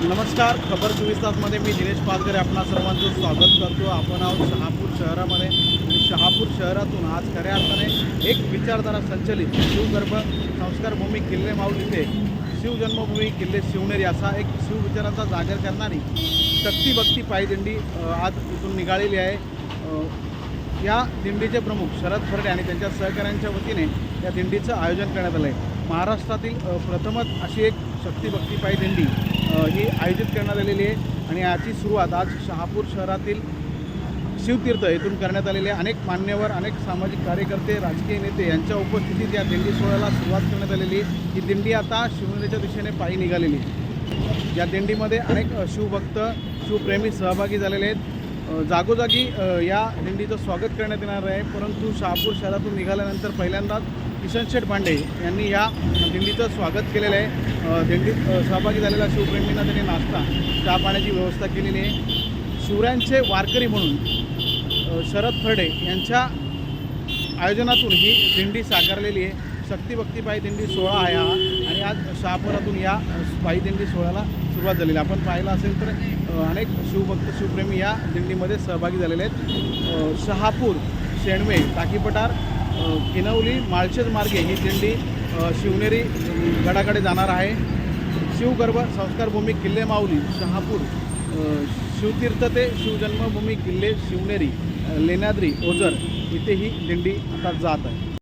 नमस्कार खबर चोवीस तासमध्ये मी दिनेश पालकर आपणा सर्वांचं स्वागत करतो. आपण आहोत शहापूर शहरामध्ये. आणि शहापूर शहरातून आज खऱ्या अर्थाने एक विचारधारा संचलित शिवगर्भ संस्कारभूमी किल्ले माऊल इथे. शिवजन्मभूमी किल्ले शिवनेरी असा एक शिवविचाराचा जागर करणारी शक्तिभक्ती पायदिंडी आज इथून निघालेली आहे. या दिंडीचे प्रमुख शरद फरडे आणि त्यांच्या सहकाऱ्यांच्या वतीने या दिंडीचं आयोजन करण्यात आलं आहे महाराष्ट्रातील प्रथमच अशी एक शक्तिभक्ती पायी दिंडी ही आयोजित करण्यात आलेली आहे आणि याची सुरुवात आज शहापूर शहरातील शिवतीर्थ येथून करण्यात आलेले आहे. अनेक मान्यवर अनेक सामाजिक कार्यकर्ते राजकीय नेते यांच्या उपस्थितीत या दिंडी सोहळ्याला सुरुवात करण्यात आलेली ही दिंडी आता शिवनेरीच्या दिशेने पायी निघालेली आहे. या दिंडीमध्ये अनेक शिवभक्त शिवप्रेमी सहभागी झालेले आहेत जागोजागी या दिंडीचं स्वागत करण्यात येणार आहे. परंतु शहापूर शहरातून निघाल्यानंतर पहिल्यांदाच किशन शेठ पांडे यांनी या दिंडीचं स्वागत केलेलं आहे. दिंडीत सहभागी झालेल्या शिवप्रेमींना त्यांनी नाश्ता चहा पाण्याची व्यवस्था केलेली आहे. शिवरायांचे वारकरी म्हणून शरद फरडे यांच्या आयोजनातून ही दिंडी साकारलेली आहे. शक्तिभक्ती पायी दिंडी सोहळा आहे हा. आणि आज शहापुरातून या पायी दिंडी सोहळ्याला सुरुवात झालेली आहे. आपण पाहिलं असेल तर अनेक शिवभक्त शिवप्रेमी या दिंडीमध्ये सहभागी झालेले आहेत. शहापूर शेणवे टाकीपटार किनवली माळशेज मार्गे ही दिंडी शिवनेरी गडाकडे जाणार आहे. शिवगर्भ संस्कारभूमी किल्ले माऊली शहापूर शिवतीर्थ ते शिवजन्मभूमी किल्ले शिवनेरी लेण्याद्री ओझर इथे ही दिंडी आता जात आहे.